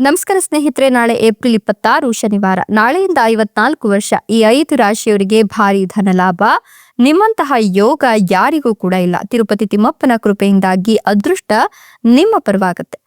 ನಮಸ್ಕಾರ ಸ್ನೇಹಿತರೆ, ನಾಳೆ ಏಪ್ರಿಲ್ ಇಪ್ಪತ್ತಾರು, ಶನಿವಾರ. ನಾಳೆಯಿಂದ ಐವತ್ನಾಲ್ಕು ವರ್ಷ. ಈ ಐದು ರಾಶಿಯವರಿಗೆ ಭಾರಿ ಧನ ಲಾಭ. ನಿಮ್ಮಂತಹ ಯೋಗ ಯಾರಿಗೂ ಕೂಡ ಇಲ್ಲ. ತಿರುಪತಿ ತಿಮ್ಮಪ್ಪನ ಕೃಪೆಯಿಂದಾಗಿ ಅದೃಷ್ಟ ನಿಮ್ಮ ಪರವಾಗುತ್ತೆ.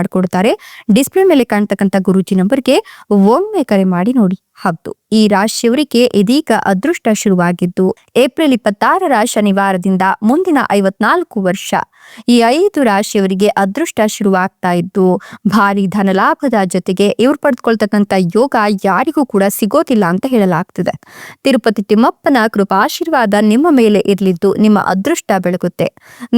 ಮಾಡಿಕೊಡ್ತಾರೆ. ಡಿಸ್ಪ್ಲೇ ಮೇಲೆ ಕಾಣ್ತಕ್ಕಂಥ ಗುರುಜಿ ನಂಬರ್ಗೆ ಒಮ್ಮೆ ಕರೆ ಮಾಡಿ ನೋಡಿ. ಹೌದು ಈ ರಾಶಿಯವರಿಗೆ ಇದೀಗ ಅದೃಷ್ಟ ಶುರುವಾಗಿದ್ದು, ಏಪ್ರಿಲ್ ಇಪ್ಪತ್ತಾರರ ಶನಿವಾರದಿಂದ ಮುಂದಿನ ಐವತ್ನಾಲ್ಕು ವರ್ಷ ಈ ಐದು ರಾಶಿಯವರಿಗೆ ಅದೃಷ್ಟ ಶುರುವಾಗ್ತಾ ಇದ್ದು, ಭಾರಿ ಧನಲಾಭದ ಜೊತೆಗೆ ಇವ್ರು ಪಡೆದುಕೊಳ್ತಕ್ಕಂಥ ಯೋಗ ಯಾರಿಗೂ ಕೂಡ ಸಿಗೋದಿಲ್ಲ ಅಂತ ಹೇಳಲಾಗ್ತಿದೆ. ತಿರುಪತಿ ತಿಮ್ಮಪ್ಪನ ಕೃಪಾಶೀರ್ವಾದ ನಿಮ್ಮ ಮೇಲೆ ಇರಲಿದ್ದು ನಿಮ್ಮ ಅದೃಷ್ಟ ಬೆಳಗುತ್ತೆ.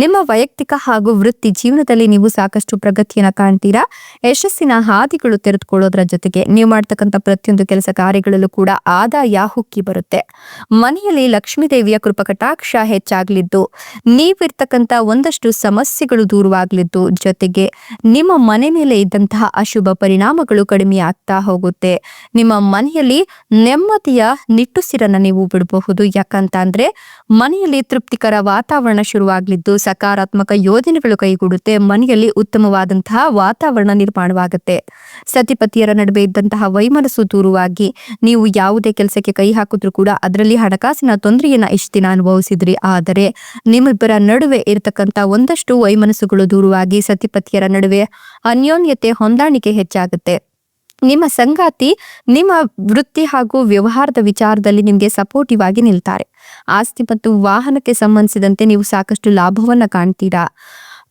ನಿಮ್ಮ ವೈಯಕ್ತಿಕ ಹಾಗೂ ವೃತ್ತಿ ಜೀವನದಲ್ಲಿ ನೀವು ಸಾಕಷ್ಟು ಪ್ರಗತಿಯನ್ನ ಕಾಣ್ತೀರಾ? ಯಶಸ್ಸಿನ ಹಾದಿಗಳು ತೆರೆದುಕೊಳ್ಳೋದ್ರ ಜೊತೆಗೆ ನೀವು ಮಾಡ್ತಕ್ಕಂಥ ಪ್ರತಿಯೊಂದು ಕೆಲಸ ಕಾರ್ಯಗಳಲ್ಲೂ ಕೂಡ ಆದಾಯ ಹುಕ್ಕಿ ಬರುತ್ತೆ. ಮನೆಯಲ್ಲಿ ಲಕ್ಷ್ಮೀದೇವಿಯ ಕೃಪಕಟಾಕ್ಷ ಹೆಚ್ಚಾಗಲಿದ್ದು, ನೀವಿರ್ತಕ್ಕಂಥ ಒಂದಷ್ಟು ಸಮಸ್ಯೆಗಳು ದೂರವಾಗ್ಲಿದ್ದು, ಜೊತೆಗೆ ನಿಮ್ಮ ಮನೆ ಮೇಲೆ ಇದ್ದಂತಹ ಅಶುಭ ಪರಿಣಾಮಗಳು ಕಡಿಮೆ ಆಗ್ತಾ ಹೋಗುತ್ತೆ. ನಿಮ್ಮ ಮನೆಯಲ್ಲಿ ನೆಮ್ಮದಿಯ ನಿಟ್ಟುಸಿರನ್ನ ನೀವು ಬಿಡಬಹುದು. ಯಾಕಂತ ಅಂದ್ರೆ, ಮನೆಯಲ್ಲಿ ತೃಪ್ತಿಕರ ವಾತಾವರಣ ಶುರುವಾಗಲಿದ್ದು, ಸಕಾರಾತ್ಮಕ ಯೋಜನೆಗಳು ಕೈಗೂಡುತ್ತೆ, ಮನೆಯಲ್ಲಿ ಉತ್ತಮವಾದಂತಹ ವಾತಾವರಣ ನಿರ್ಮಾಣವಾಗುತ್ತೆ. ಸತಿಪತಿಯರ ನಡುವೆ ಇದ್ದಂತಹ ವೈಮನಸ್ಸು ದೂರವಾಗಿ ನೀವು ಯಾವುದೇ ಕೆಲಸಕ್ಕೆ ಕೈ ಹಾಕಿದ್ರು ಕೂಡ ಅದರಲ್ಲಿ ಹಣಕಾಸಿನ ತೊಂದರೆಯನ್ನ ಇಷ್ಟು ದಿನ ಅನುಭವಿಸಿದ್ರಿ. ಆದರೆ ನಿಮ್ಮಿಬ್ಬರ ನಡುವೆ ಇರತಕ್ಕಂತ ಒಂದಷ್ಟು ವೈಮನಸ್ಸುಗಳು ದೂರವಾಗಿ ಸತಿಪತಿಯರ ನಡುವೆ ಅನ್ಯೋನ್ಯತೆ ಹೊಂದಾಣಿಕೆ ಹೆಚ್ಚಾಗುತ್ತೆ. ನಿಮ್ಮ ಸಂಗಾತಿ, ನಿಮ್ಮ ವೃತ್ತಿ ಹಾಗೂ ವ್ಯವಹಾರದ ವಿಚಾರದಲ್ಲಿ ನಿಮಗೆ ಸಪೋರ್ಟಿವ್ ಆಗಿ ನಿಲ್ತಾರೆ. ಆಸ್ತಿ ಮತ್ತು ವಾಹನಕ್ಕೆ ಸಂಬಂಧಿಸಿದಂತೆ ನೀವು ಸಾಕಷ್ಟು ಲಾಭವನ್ನ ಕಾಣ್ತೀರಾ?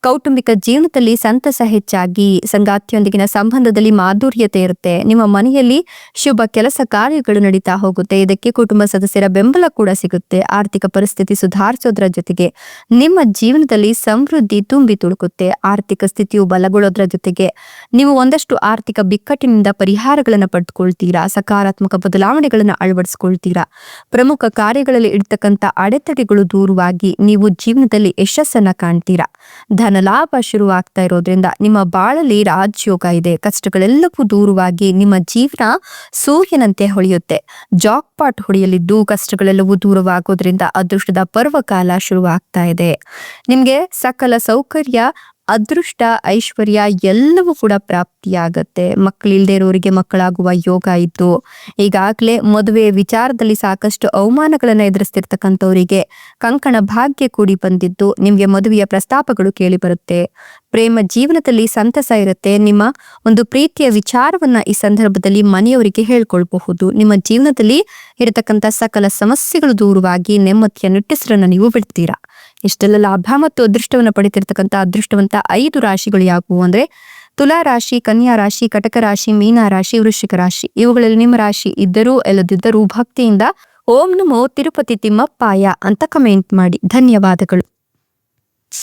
ಕೌಟುಂಬಿಕ ಜೀವನದಲ್ಲಿ ಸಂತಸ ಹೆಚ್ಚಾಗಿ ಸಂಗಾತಿಯೊಂದಿಗಿನ ಸಂಬಂಧದಲ್ಲಿ ಮಾಧುರ್ಯತೆ ಇರುತ್ತೆ. ನಿಮ್ಮ ಮನೆಯಲ್ಲಿ ಶುಭ ಕೆಲಸ ಕಾರ್ಯಗಳು ನಡೀತಾ ಹೋಗುತ್ತೆ. ಇದಕ್ಕೆ ಕುಟುಂಬ ಸದಸ್ಯರ ಬೆಂಬಲ ಕೂಡ ಸಿಗುತ್ತೆ. ಆರ್ಥಿಕ ಪರಿಸ್ಥಿತಿ ಸುಧಾರಿಸೋದ್ರ ಜೊತೆಗೆ ನಿಮ್ಮ ಜೀವನದಲ್ಲಿ ಸಮೃದ್ಧಿ ತುಂಬಿ ತುಳುಕುತ್ತೆ. ಆರ್ಥಿಕ ಸ್ಥಿತಿಯು ಬಲಗೊಳ್ಳೋದ್ರ ಜೊತೆಗೆ ನೀವು ಒಂದಷ್ಟು ಆರ್ಥಿಕ ಬಿಕ್ಕಟ್ಟಿನಿಂದ ಪರಿಹಾರಗಳನ್ನು ಪಡೆದುಕೊಳ್ತೀರಾ ಸಕಾರಾತ್ಮಕ ಬದಲಾವಣೆಗಳನ್ನು ಅಳವಡಿಸ್ಕೊಳ್ತೀರಾ. ಪ್ರಮುಖ ಕಾರ್ಯಗಳಲ್ಲಿ ಇಡ್ತಕ್ಕಂಥ ಅಡೆತಡೆಗಳು ದೂರವಾಗಿ ನೀವು ಜೀವನದಲ್ಲಿ ಯಶಸ್ಸನ್ನ ಕಾಣ್ತೀರಾ. ಧನಲಾಭ ಶುರುವಾಗ್ತಾ ಇರೋದ್ರಿಂದ ನಿಮ್ಮ ಬಾಳಲ್ಲಿ ರಾಜಯೋಗ ಇದೆ. ಕಷ್ಟಗಳೆಲ್ಲಕ್ಕೂ ದೂರವಾಗಿ ನಿಮ್ಮ ಜೀವನ ಸೂರ್ಯನಂತೆ ಹೊಳೆಯುತ್ತೆ. ಜಾಕ್ ಪಾಟ್ ಹೊಡೆಯಲಿದ್ದು ಕಷ್ಟಗಳೆಲ್ಲವೂ ದೂರವಾಗೋದ್ರಿಂದ ಅದೃಷ್ಟದ ಪರ್ವಕಾಲ ಶುರುವಾಗ್ತಾ ಇದೆ. ನಿಮ್ಗೆ ಸಕಲ ಸೌಕರ್ಯ ಅದೃಷ್ಟ, ಐಶ್ವರ್ಯ ಎಲ್ಲವೂ ಕೂಡ ಪ್ರಾಪ್ತಿಯಾಗತ್ತೆ. ಮಕ್ಕಳಿಲ್ದೇ ಇರೋರಿಗೆ ಮಕ್ಕಳಾಗುವ ಯೋಗ ಇದ್ದು ಈಗಾಗಲೇ ಮದುವೆ ವಿಚಾರದಲ್ಲಿ ಸಾಕಷ್ಟು ಅವಮಾನಗಳನ್ನ ಎದುರಿಸ್ತಿರ್ತಕ್ಕಂಥವರಿಗೆ ಕಂಕಣ ಭಾಗ್ಯ ಕೂಡಿ ಬಂದಿದ್ದು ನಿಮ್ಗೆ ಮದುವೆಯ ಪ್ರಸ್ತಾಪಗಳು ಕೇಳಿ ಬರುತ್ತೆ. ಪ್ರೇಮ ಜೀವನದಲ್ಲಿ ಸಂತಸ ಇರುತ್ತೆ. ನಿಮ್ಮ ಒಂದು ಪ್ರೀತಿಯ ವಿಚಾರವನ್ನ ಈ ಸಂದರ್ಭದಲ್ಲಿ ಮನೆಯವರಿಗೆ ಹೇಳ್ಕೊಳ್ಬಹುದು. ನಿಮ್ಮ ಜೀವನದಲ್ಲಿ ಇರತಕ್ಕಂಥ ಸಕಲ ಸಮಸ್ಯೆಗಳು ದೂರವಾಗಿ ನೆಮ್ಮದಿಯ ನಿಟ್ಟೆಸರನ್ನ ನೀವು ಬಿಡ್ತೀರಾ? ಇಷ್ಟೆಲ್ಲ ಲಾಭ ಮತ್ತು ಅದೃಷ್ಟವನ್ನು ಪಡಿತಿರ್ತಕ್ಕಂಥ ಅದೃಷ್ಟವಂತ ಐದು ರಾಶಿಗಳು ಯಾವುವು ಅಂದ್ರೆ ತುಲಾ ರಾಶಿ, ಕನ್ಯಾ ರಾಶಿ, ಕಟಕ ರಾಶಿ, ಮೀನಾ ರಾಶಿ, ವೃಶ್ಚಿಕ ರಾಶಿ. ಇವುಗಳಲ್ಲಿ ನಿಮ್ಮ ರಾಶಿ ಇದ್ದರೂ ಎಲ್ಲದಿದ್ದರೂ ಭಕ್ತಿಯಿಂದ ಓಂ ನಮೋ ತಿರುಪತಿ ತಿಮ್ಮಪ್ಪಾಯ ಅಂತ ಕಮೆಂಟ್ ಮಾಡಿ. ಧನ್ಯವಾದಗಳು.